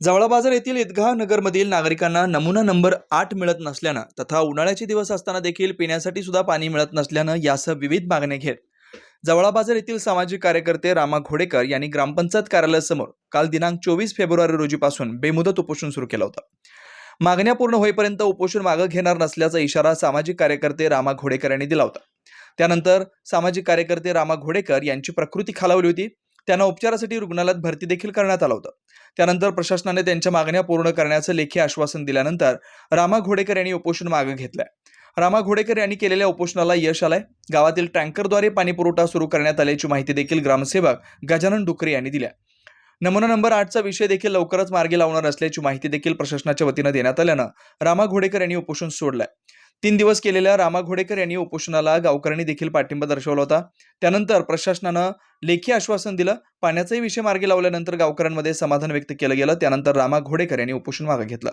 जवळा बाजार येथील ईदगाह नगरमधील नागरिकांना नमुना नंबर आठ मिळत नसल्यानं तथा उन्हाळ्याचे दिवस असताना देखील पिण्यासाठी सुद्धा पाणी मिळत नसल्यानं यासह विविध मागण्या घेत जवळा बाजार येथील सामाजिक कार्यकर्ते रामा घोडेकर यांनी ग्रामपंचायत कार्यालयासमोर काल दिनांक चोवीस फेब्रुवारी रोजीपासून बेमुदत उपोषण सुरू केलं होतं. मागण्या पूर्ण होईपर्यंत उपोषण मागं घेणार नसल्याचा इशारा सामाजिक कार्यकर्ते रामा घोडेकर यांनी दिला होता. त्यानंतर सामाजिक कार्यकर्ते रामा घोडेकर यांची प्रकृती खालावली होती. त्यांना उपचारासाठी रुग्णालयात भरती देखील करण्यात आलं होतं. त्यानंतर प्रशासनाने त्यांच्या मागण्या पूर्ण करण्याचं लेखी आश्वासन दिल्यानंतर रामा घोडेकर यांनी उपोषण मागे घेतलंय. रामा घोडेकर यांनी केलेल्या उपोषणाला यश आलंय. गावातील टँकरद्वारे पाणीपुरवठा सुरू करण्यात आल्याची माहिती देखील ग्रामसेवक गजानन डुकरे यांनी दिल्या नमुना नंबर आठचा विषय देखील लवकरच मार्गी लावणार असल्याची माहिती देखील प्रशासनाच्या वतीनं देण्यात आल्यानं रामा घोडेकर यांनी उपोषण सोडलंय. तीन दिवस केलेल्या रामा घोडेकर यांनी उपोषणाला गावकऱ्यांनी देखील पाठिंबा दर्शवला होता. त्यानंतर प्रशासनानं लेखी आश्वासन दिलं. पाण्याचाही विषय मार्गी लावल्यानंतर गावकऱ्यांमध्ये समाधान व्यक्त केलं गेलं. त्यानंतर रामा घोडेकर यांनी उपोषण मागे घेतलं.